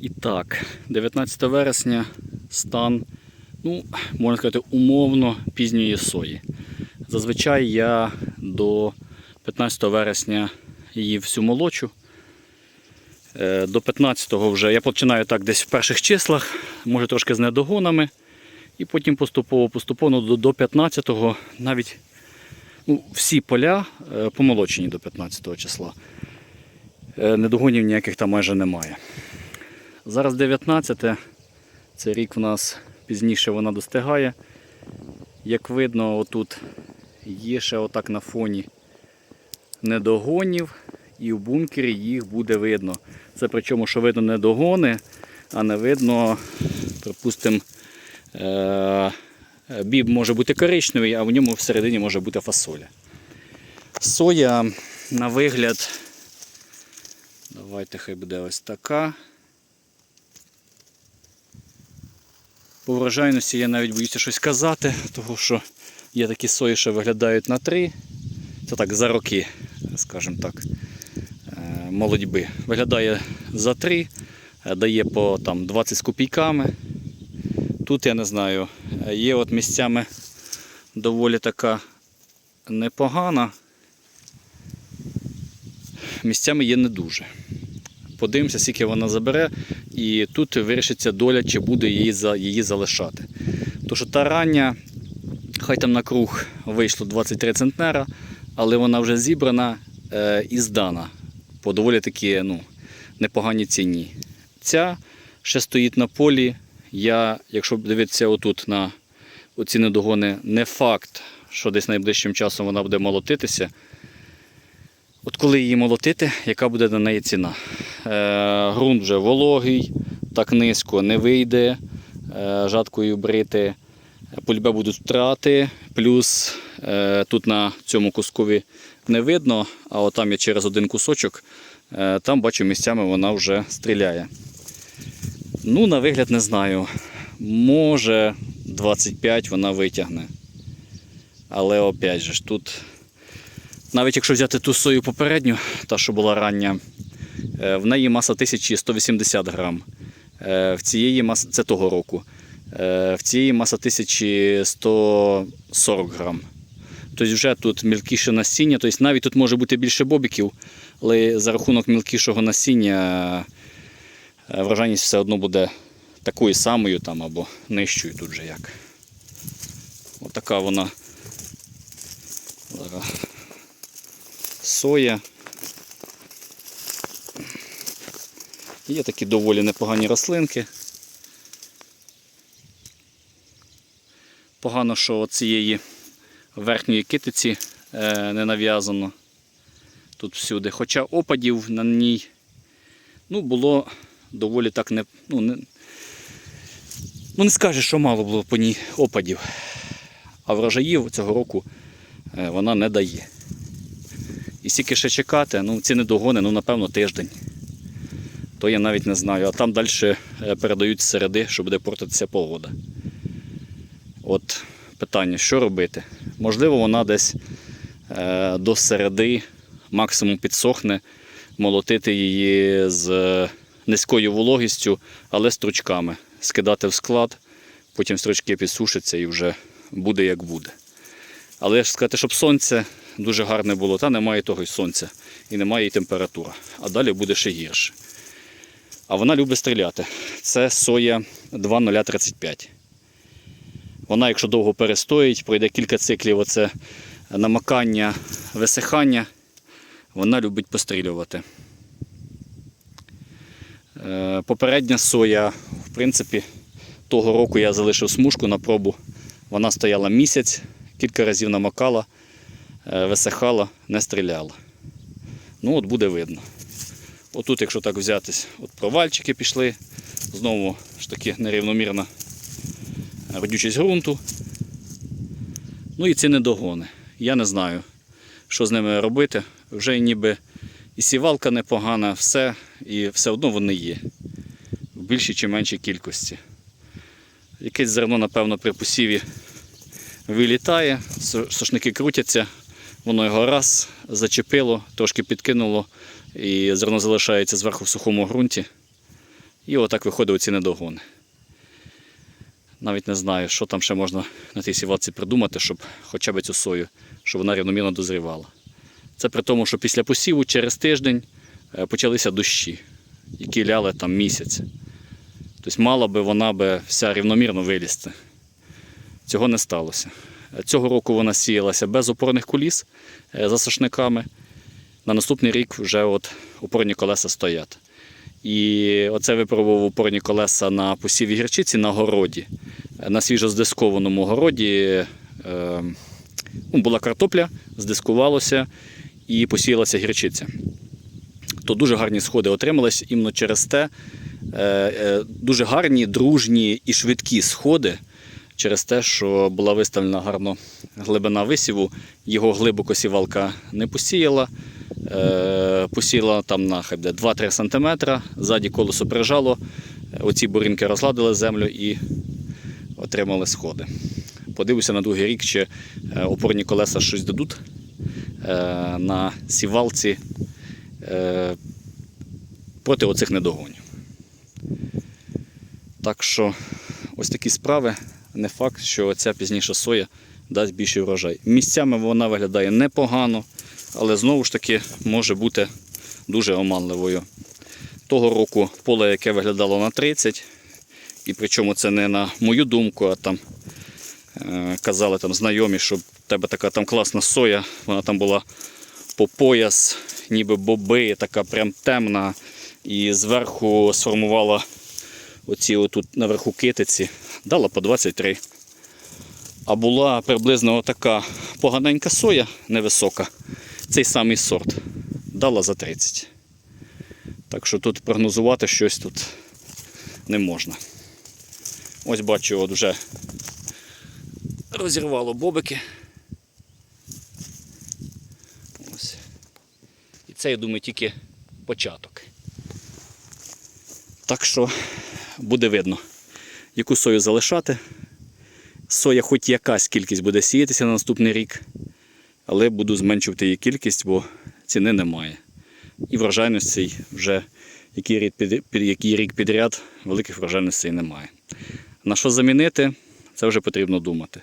І так, 19 вересня стан, ну, можна сказати, умовно пізньої сої. Зазвичай я до 15 вересня її всю молочу. Е, До 15-го вже я починаю так десь в перших числах, може трошки з недогонами. І потім поступово-поступово ну, до, до 15-го навіть ну, всі поля е, помолочені до 15 го числа. Е, Недогонів ніяких там майже немає. Зараз 19 це рік в нас пізніше вона достигає. Як видно, отут є ще отак на фоні недогонів, і в бункері їх буде видно. Це причому, що видно недогони, а не видно, припустимо, е- біб може бути коричневий, а в ньому всередині може бути фасоля. Соя на вигляд, давайте хай буде ось така. По врожайності я навіть боюся щось казати, тому що є такі сої, що виглядають на 3. Це так за роки, скажімо так, е, молодьби. Виглядає за 3, дає по там, 20 з копійками. Тут я не знаю, е, є от місцями доволі така непогана. Місцями є не дуже. Подивимося, скільки вона забере, і тут вирішиться доля, чи буде її, її залишати. Тому що та рання, хай там на круг вийшло 23 центнера, але вона вже зібрана е, і здана по доволі такі ну, непоганій ціні. Ця ще стоїть на полі. Я, якщо дивитися отут на оці недогони, не факт, що десь найближчим часом вона буде молотитися. От коли її молотити, яка буде на неї ціна? Е, ґрунт вже вологий, так низько не вийде, е, жаткою брити, польбе будуть втрати, плюс е, тут на цьому кускові не видно, а от там я через один кусочок, е, там бачу місцями вона вже стріляє. Ну, на вигляд не знаю. Може 25 вона витягне. Але опять же тут навіть якщо взяти ту сою попередню, та що була рання, е, в неї маса 1180 грам. Е, В цієї маса, це того року. Е, В цієї маса 1140 грам. Тобто вже тут мілкіше насіння, тобто навіть тут може бути більше бобіків, але за рахунок мілкішого насіння е, врожайність все одно буде такою самою там або нижчою тут же як. Отака вона. Соя. Є такі доволі непогані рослинки. Погано, що цієї верхньої китиці е, не нав'язано тут всюди. Хоча опадів на ній ну, було доволі так не. Ну, не, ну, не скажеш, що мало було по ній опадів. А врожаїв цього року е, вона не дає. І скільки ще чекати, ну ці недогони, ну напевно, тиждень. То я навіть не знаю. А там далі передають з середи, що буде портитися погода. От питання, що робити? Можливо, вона десь е, до середи максимум підсохне, молотити її з е, низькою вологістю, але стручками. Скидати в склад, потім стручки підсушаться і вже буде як буде. Але ж сказати, щоб сонце дуже гарне було, та немає того й сонця і немає і температура. А далі буде ще гірше. А вона любить стріляти. Це соя 2035. Вона, якщо довго перестоїть, пройде кілька циклів оце намакання, висихання, вона любить пострілювати. Е, Попередня соя, в принципі, того року я залишив смужку на пробу. Вона стояла місяць, кілька разів намакала, висихала, не стріляла. Ну, от буде видно. Отут, якщо так взятись, от провальчики пішли, знову ж таки нерівномірна родючість ґрунту. Ну і ці недогони. Я не знаю, що з ними робити. Вже ніби і сівалка непогана, все, і все одно вони є. В більшій чи меншій кількості. Якесь зерно, напевно, при посіві вилітає, со- сошники крутяться, воно його раз зачепило, трошки підкинуло, і зерно залишається зверху в сухому ґрунті. І отак виходить оці недогони. Навіть не знаю, що там ще можна на тій сівалці придумати, щоб хоча б цю сою, щоб вона рівномірно дозрівала. Це при тому, що після посіву через тиждень е, почалися дощі, які ляли там місяць. Тобто мала би вона би вся рівномірно вилізти. Цього не сталося. Цього року вона сіялася без опорних куліс е, за сошниками. На наступний рік вже от опорні колеса стоять. І оце випробував опорні колеса на посіві гірчиці на городі. Е, На свіжоздискованому городі е, ну, була картопля, здискувалося і посіялася гірчиця. То дуже гарні сходи отримались іменно через те, дуже гарні, дружні і швидкі сходи через те, що була виставлена гарно глибина висіву, його глибоко сівалка не посіяла. Е, Посіяла там на хай буде 2-3 см, ззаді колесо прижало, оці бурінки розгладили землю і отримали сходи. Подивлюся на другий рік, чи е, опорні колеса щось дадуть е, на сівалці проти оцих недогонів. Так що ось такі справи. Не факт, що ця пізніша соя дасть більший врожай. Місцями вона виглядає непогано, але знову ж таки може бути дуже оманливою. Того року поле, яке виглядало на 30, і причому це не на мою думку, а там е, казали там знайомі, що в тебе така там класна соя, вона там була по пояс, ніби боби, така прям темна, і зверху сформувала оці отут наверху китиці, дала по 23. А була приблизно така поганенька соя невисока, цей самий сорт, дала за 30. Так що тут прогнозувати щось тут не можна. Ось бачу, от вже розірвало бобики. І це, я думаю, тільки початок. Так що буде видно, яку сою залишати. Соя хоч якась кількість буде сіятися на наступний рік, але буду зменшувати її кількість, бо ціни немає. І врожайностей вже який рік, під, який рік підряд великих врожайностей немає. На що замінити, це вже потрібно думати.